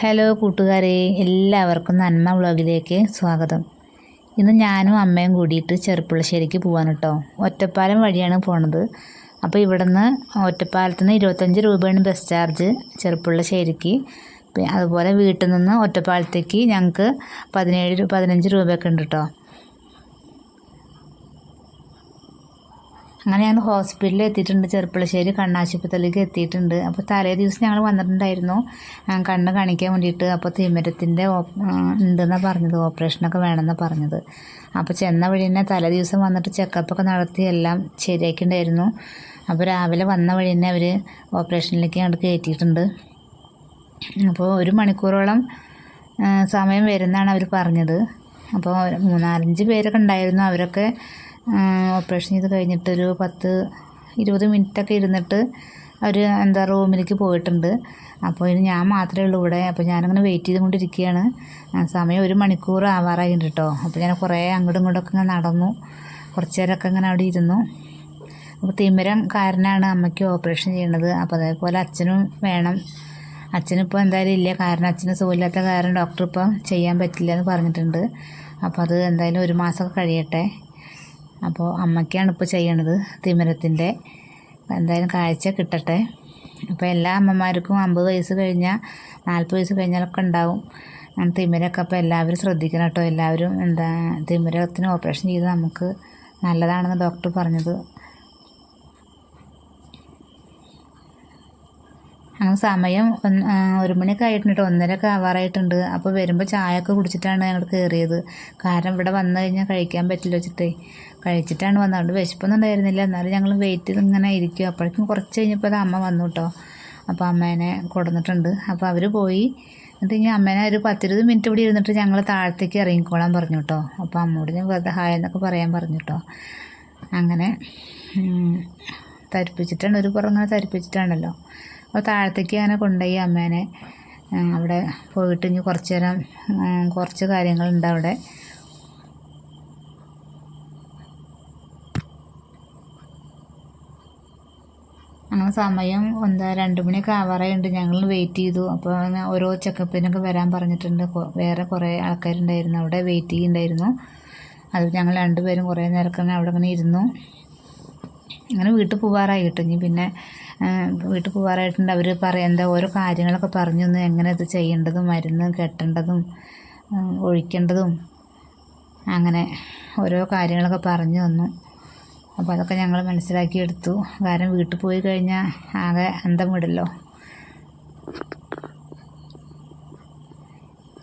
Hello കൂട്ടുകാരെ എല്ലാവർക്കും നന്മ വ്ളോഗിലേക്ക് സ്വാഗതം. ഇന്ന് ഞാനും അമ്മയും കൂടിയിട്ട് ചെറുപ്പുളശ്ശേരിക്ക് പോകാൻ കേട്ടോ ഒറ്റപ്പാലം വഴിയാണ് പോണത്. അപ്പോൾ ഇവിടുന്ന് ഒറ്റപ്പാലത്ത് നിന്ന് ഇരുപത്തഞ്ച് രൂപയാണ് ബസ് ചാർജ് ചെറുപ്പുളശ്ശേരിക്ക്. അതുപോലെ വീട്ടിൽ നിന്ന് ഒറ്റപ്പാലത്തേക്ക് ഞങ്ങൾക്ക് പതിനേഴ് പതിനഞ്ച് രൂപയൊക്കെ ഉണ്ട് കേട്ടോ അങ്ങനെ ഞങ്ങൾ ഹോസ്പിറ്റലിൽ എത്തിയിട്ടുണ്ട്. ചെറുപ്പളശ്ശേരി കണ്ണാശുപത്രിയിലേക്ക് എത്തിയിട്ടുണ്ട്. അപ്പോൾ തലേ ദിവസം ഞങ്ങൾ വന്നിട്ടുണ്ടായിരുന്നു. കണ്ണ് കാണിക്കാൻ വേണ്ടിയിട്ട്. അപ്പോൾ തിമിരത്തിന്റെ ഉണ്ടെന്നാണ് പറഞ്ഞത്. ഓപ്പറേഷനൊക്കെ വേണമെന്ന് പറഞ്ഞത്. അപ്പോൾ ചെന്ന വഴി തന്നെ തലേ ദിവസം വന്നിട്ട് ചെക്കപ്പൊക്കെ നടത്തി എല്ലാം ശരിയാക്കിയിട്ടുണ്ടായിരുന്നു. അപ്പോൾ രാവിലെ വന്ന വഴി തന്നെ അവർ ഓപ്പറേഷനിലേക്ക് അങ്ങോട്ട് കയറ്റിയിട്ടുണ്ട്. അപ്പോൾ ഒരു മണിക്കൂറോളം സമയം വരുന്നതാണ് അവർ പറഞ്ഞത്. അപ്പോൾ മൂന്നാലഞ്ച് പേരൊക്കെ ഉണ്ടായിരുന്നു. അവരൊക്കെ ഓപ്പറേഷൻ ചെയ്ത് കഴിഞ്ഞിട്ടൊരു പത്ത് ഇരുപത് മിനിറ്റൊക്കെ ഇരുന്നിട്ട് അവർ എന്താ റൂമിലേക്ക് പോയിട്ടുണ്ട്. അപ്പോൾ ഇനി ഞാൻ മാത്രമേ ഉള്ളൂ ഇവിടെ. അപ്പോൾ ഞാനങ്ങനെ വെയിറ്റ് ചെയ്തുകൊണ്ടിരിക്കുകയാണ്. സമയം ഒരു മണിക്കൂർ ആവാറായിട്ടുണ്ട് കേട്ടോ അപ്പോൾ ഞാൻ കുറേ അങ്ങോട്ടും ഇങ്ങോട്ടൊക്കെ ഇങ്ങനെ നടന്നു. കുറച്ച് നേരമൊക്കെ ഇങ്ങനെ അവിടെ ഇരുന്നു. അപ്പോൾ തിമിരം കാരനാണ് അമ്മയ്ക്ക് ഓപ്പറേഷൻ ചെയ്യണത്. അപ്പോൾ അതേപോലെ അച്ഛനും വേണം. അച്ഛനിപ്പോൾ എന്തായാലും ഇല്ല. കാരണം അച്ഛന് സുഖമില്ലാത്ത കാരണം ഡോക്ടർ ഇപ്പം ചെയ്യാൻ പറ്റില്ല എന്ന് പറഞ്ഞിട്ടുണ്ട്. അപ്പോൾ അത് എന്തായാലും ഒരു മാസമൊക്കെ കഴിയട്ടെ. അപ്പോൾ അമ്മയ്ക്കാണ് ഇപ്പോൾ ചെയ്യണത് തിമിരത്തിന്റെ എന്തായാലും കാഴ്ച കിട്ടട്ടെ. അപ്പോൾ എല്ലാ അമ്മമാർക്കും അമ്പത് വയസ്സ് കഴിഞ്ഞാൽ നാൽപ്പത് വയസ്സ് കഴിഞ്ഞാലൊക്കെ ഉണ്ടാവും. തിമിരമൊക്കെ അപ്പോൾ എല്ലാവരും ശ്രദ്ധിക്കണം കേട്ടോ. എല്ലാവരും എന്താ തിമിരത്തിന് ഓപ്പറേഷൻ ചെയ്ത് നമുക്ക് നല്ലതാണെന്ന് ഡോക്ടർ പറഞ്ഞത്. അങ്ങനെ സമയം ഒരു മണിയൊക്കെ ആയിട്ടുണ്ട് ഒന്നരയൊക്കെ ആവാറായിട്ടുണ്ട്. അപ്പോൾ വരുമ്പോൾ ചായയൊക്കെ കുടിച്ചിട്ടാണ് ഞങ്ങൾ കയറിയത് കാരണം ഇവിടെ വന്നു കഴിഞ്ഞാൽ കഴിക്കാൻ പറ്റില്ല വെച്ചിട്ടേ. കഴിച്ചിട്ടാണ് വന്നത്. അതുകൊണ്ട് വിശപ്പൊന്നും ഉണ്ടായിരുന്നില്ല. എന്നാലും ഞങ്ങൾ വെയിറ്റ് ചെയ്ത് ഇങ്ങനെ ഇരിക്കും അപ്പോഴേക്കും കുറച്ച് കഴിഞ്ഞപ്പോൾ അത് അമ്മ വന്നു കേട്ടോ അപ്പോൾ അമ്മേനെ കൊടുന്നിട്ടുണ്ട്. അപ്പോൾ അവർ പോയി. എന്നിട്ട് ഞാൻ അമ്മേനെ ഒരു പത്തിരുപത് മിനിറ്റ് ഇവിടെ ഇരുന്നിട്ട് ഞങ്ങൾ താഴത്തേക്ക് ഇറങ്ങിക്കോളാൻ പറഞ്ഞു കേട്ടോ അപ്പോൾ അമ്മോട് ഞാൻ വെറുതെ ഹായ് എന്നൊക്കെ പറയാൻ പറഞ്ഞു കേട്ടോ അങ്ങനെ തരിപ്പിച്ചിട്ടാണ്. ഒരു പുറം ഇങ്ങനെ തരിപ്പിച്ചിട്ടാണല്ലോ. അപ്പോൾ താഴത്തേക്ക് അങ്ങനെ കൊണ്ടുപോയി അമ്മേനെ. അവിടെ പോയിട്ട് ഇനി കുറച്ച് നേരം കുറച്ച് കാര്യങ്ങളുണ്ട് അവിടെ. അങ്ങനെ സമയം എന്താ രണ്ട് മണിയൊക്കെ ആവാറായുണ്ട്. ഞങ്ങൾ വെയിറ്റ് ചെയ്തു. അപ്പോൾ അങ്ങനെ ഓരോ ചെക്കപ്പിനൊക്കെ വരാൻ പറഞ്ഞിട്ടുണ്ട്. വേറെ കുറേ ആൾക്കാരുണ്ടായിരുന്നു അവിടെ വെയിറ്റ് ചെയ്യുന്നുണ്ടായിരുന്നു അത് ഞങ്ങൾ രണ്ടുപേരും കുറേ നേരമൊക്കെ അവിടെ അങ്ങനെ ഇരുന്നു. അങ്ങനെ വീട്ടിൽ പോവാറായി കിട്ടും. ഇനി പിന്നെ വീട്ടിൽ പോകാറായിട്ടുണ്ട് അവർ പറയാം എന്താ ഓരോ കാര്യങ്ങളൊക്കെ പറഞ്ഞു തന്നു എങ്ങനെ ഇത് ചെയ്യേണ്ടതും മരുന്ന് കെട്ടേണ്ടതും ഒഴിക്കേണ്ടതും. അങ്ങനെ ഓരോ കാര്യങ്ങളൊക്കെ പറഞ്ഞു തന്നു. അപ്പോൾ അതൊക്കെ ഞങ്ങൾ മനസ്സിലാക്കിയെടുത്തു കാരണം വീട്ടിൽ പോയി കഴിഞ്ഞാൽ ആകെ അന്തം വിടല്ലോ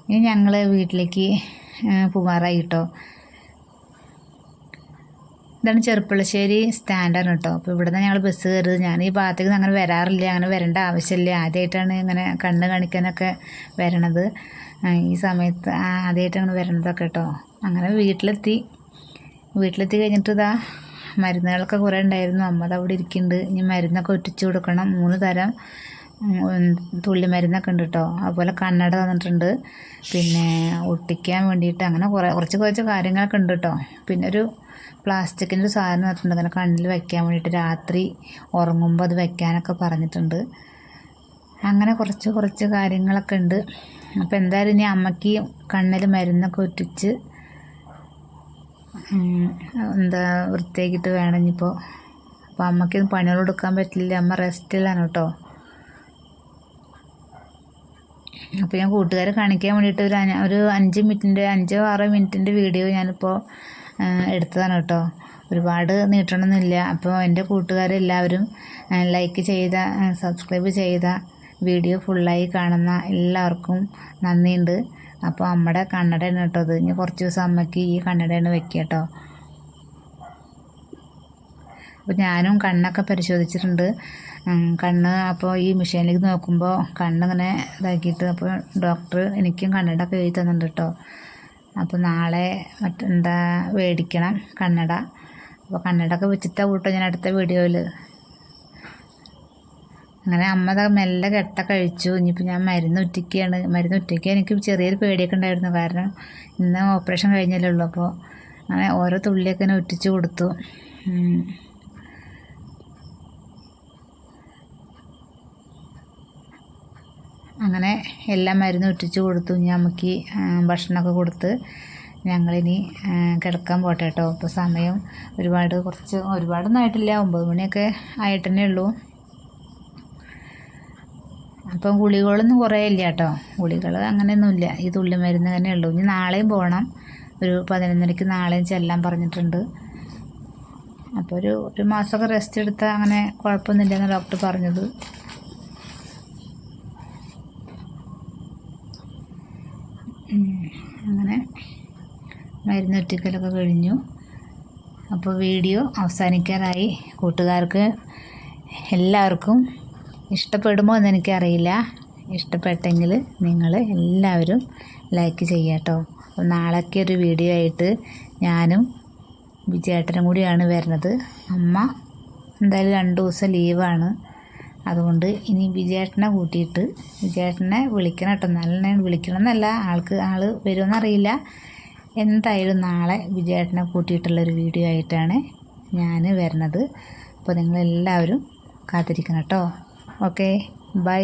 ഇനി ഞങ്ങൾ വീട്ടിലേക്ക് ആ, കേട്ടോ ഇതാണ് ചെറുപ്പുളശ്ശേരി സ്റ്റാൻഡാണ് കേട്ടോ. അപ്പോൾ ഇവിടെ നിന്ന് ഞങ്ങൾ ബസ് കയറുന്നത് ഞാൻ ഈ ഭാഗത്തേക്ക് അങ്ങനെ വരാറില്ല. അങ്ങനെ വരേണ്ട ആവശ്യമില്ല. ആദ്യമായിട്ടാണ് ഇങ്ങനെ കണ്ണ് കാണിക്കാനൊക്കെ വരണത്. ഈ സമയത്ത് ആദ്യമായിട്ട് ആദ്യമായിട്ടാണ് വരണതൊക്കെ കേട്ടോ. അങ്ങനെ വീട്ടിലെത്തി. വീട്ടിലെത്തി കഴിഞ്ഞിട്ട് ഇതാ മരുന്നുകളൊക്കെ കുറേ ഉണ്ടായിരുന്നു. അമ്മ അവിടെ ഇരിക്കുന്നുണ്ട് ഇനി മരുന്നൊക്കെ ഒറ്റിച്ച് കൊടുക്കണം. മൂന്ന് തരം തുള്ളി മരുന്നൊക്കെ ഉണ്ട് കേട്ടോ. അതുപോലെ കണ്ണട തന്നിട്ടുണ്ട്. പിന്നെ ഒട്ടിക്കാൻ വേണ്ടിയിട്ട് അങ്ങനെ കുറേ കുറച്ച് കുറച്ച് കാര്യങ്ങളൊക്കെ ഉണ്ട് കേട്ടോ. പിന്നെ ഒരു പ്ലാസ്റ്റിക്കിന്റെ ഒരു സാധനം തന്നിട്ടുണ്ട് അങ്ങനെ കണ്ണിൽ വയ്ക്കാൻ വേണ്ടിയിട്ട് രാത്രി ഉറങ്ങുമ്പോൾ അത് വയ്ക്കാനൊക്കെ പറഞ്ഞിട്ടുണ്ട്. അങ്ങനെ കുറച്ച് കുറച്ച് കാര്യങ്ങളൊക്കെ ഉണ്ട്. അപ്പോൾ എന്തായാലും ഇനി അമ്മയ്ക്ക് കണ്ണിൽ മരുന്നൊക്കെ ഒറ്റിച്ച് എന്താ വൃത്തിയാക്കിയിട്ട് വേണം ഇനിയിപ്പോൾ അപ്പോൾ അമ്മയ്ക്ക് പണികൾ കൊടുക്കാൻ പറ്റില്ല. അമ്മ റെസ്റ്റിലാണ് കേട്ടോ. അപ്പോൾ ഞാൻ കൂട്ടുകാരെ കാണിക്കാൻ വേണ്ടിയിട്ട് ഒരു ഒരു അഞ്ച് മിനിറ്റിന്റെ അഞ്ചോ ആറോ മിനിറ്റിന്റെ വീഡിയോ ഞാനിപ്പോൾ എടുത്തതാണ് കേട്ടോ. ഒരുപാട് നീട്ടണമെന്നില്ല അപ്പോൾ എന്റെ കൂട്ടുകാരെല്ലാവരും ലൈക്ക് ചെയ്ത സബ്സ്ക്രൈബ് ചെയ്ത വീഡിയോ ഫുള്ളായി കാണുന്ന എല്ലാവർക്കും നന്ദിയുണ്ട്. അപ്പോൾ അമ്മയുടെ കണ്ണടയാണ് കേട്ടോ അത് ഇനി കുറച്ച് ദിവസം അമ്മയ്ക്ക് ഈ കണ്ണടയാണ് വെക്കുക കേട്ടോ. അപ്പോൾ ഞാനും കണ്ണൊക്കെ പരിശോധിച്ചിട്ടുണ്ട്. കണ്ണ് അപ്പോൾ ഈ മെഷീനിലേക്ക് നോക്കുമ്പോൾ കണ്ണിങ്ങനെ ഇതാക്കിയിട്ട് അപ്പോൾ ഡോക്ടർ എനിക്കും കണ്ണട എഴുതി തന്നിട്ടുണ്ട് കേട്ടോ. അപ്പോൾ നാളെ മറ്റെന്താ മേടിക്കണം കണ്ണട. അപ്പോൾ കണ്ണടൊക്കെ വെച്ചിട്ട് കൂട്ടോ ഞാൻ അടുത്ത വീഡിയോയിൽ അങ്ങനെ അമ്മ മെല്ലെ കെട്ട കഴിച്ചു. ഇനിയിപ്പോൾ ഞാൻ മരുന്ന് ഉറ്റിക്കുകയാണ് മരുന്ന് ഉറ്റിക്കുക എനിക്ക് ചെറിയൊരു പേടിയൊക്കെ ഉണ്ടായിരുന്നു. കാരണം ഇന്ന് ഓപ്പറേഷൻ കഴിഞ്ഞല്ലേ ഉള്ളൂ. അപ്പോൾ അങ്ങനെ ഓരോ തുള്ളിയൊക്കെ ഇങ്ങനെ കൊടുത്തു. അങ്ങനെ എല്ലാ മരുന്നും ഇട്ടിച്ച് കൊടുത്തു. ഞമ്മക്ക് ഭക്ഷണമൊക്കെ കൊടുത്ത് ഞങ്ങളിനി കിടക്കാൻ പോട്ടെ കേട്ടോ. ഇപ്പോൾ സമയം ഒരുപാട് കുറച്ച് ഒരുപാടൊന്നും ആയിട്ടില്ല. ഒമ്പത് മണിയൊക്കെ ആയിട്ടന്നെ ഉള്ളൂ. അപ്പം ഗുളികളൊന്നും കുറേ ഇല്ല കേട്ടോ. ഗുളികൾ അങ്ങനെയൊന്നുമില്ല ഈ തുള്ളി മരുന്ന് തന്നെ ഉള്ളൂ. ഇനി നാളെയും പോകണം ഒരു പതിനൊന്നരയ്ക്ക് നാളെയും ചെല്ലാൻ പറഞ്ഞിട്ടുണ്ട്. അപ്പോൾ ഒരു ഒരു മാസമൊക്കെ റെസ്റ്റ് എടുത്താൽ അങ്ങനെ കുഴപ്പമൊന്നുമില്ലെന്ന് ഡോക്ടർ പറഞ്ഞത് ഉം, അങ്ങനെ മരുന്ന് ഒറ്റിക്കലൊക്കെ കഴിഞ്ഞു. അപ്പോൾ വീഡിയോ അവസാനിക്കാറായി. കൂട്ടുകാർക്ക് എല്ലാവർക്കും ഇഷ്ടപ്പെടുമോ എന്ന് എനിക്കറിയില്ല. ഇഷ്ടപ്പെട്ടെങ്കിൽ നിങ്ങൾ എല്ലാവരും ലൈക്ക് ചെയ്യാട്ടോ. നാളേക്ക് ഒരു വീഡിയോ ആയിട്ട് ഞാനും വിജയേട്ടനും കൂടിയാണ് വരുന്നത്. അമ്മ എന്തായാലും രണ്ട് ദിവസം ലീവാണ് അതുകൊണ്ട് ഇനി വിജയേട്ടനെ കൂട്ടിയിട്ട് വിജയേട്ടനെ വിളിക്കണം കേട്ടോ. നല്ല വിളിക്കണം എന്നല്ല ആൾക്ക് ആൾ വരുമെന്നറിയില്ല എന്തായാലും നാളെ വിജയേട്ടനെ കൂട്ടിയിട്ടുള്ളൊരു വീഡിയോ ആയിട്ടാണ് ഞാൻ വരുന്നത്. അപ്പോൾ നിങ്ങളെല്ലാവരും കാത്തിരിക്കണം കേട്ടോ. Okay bye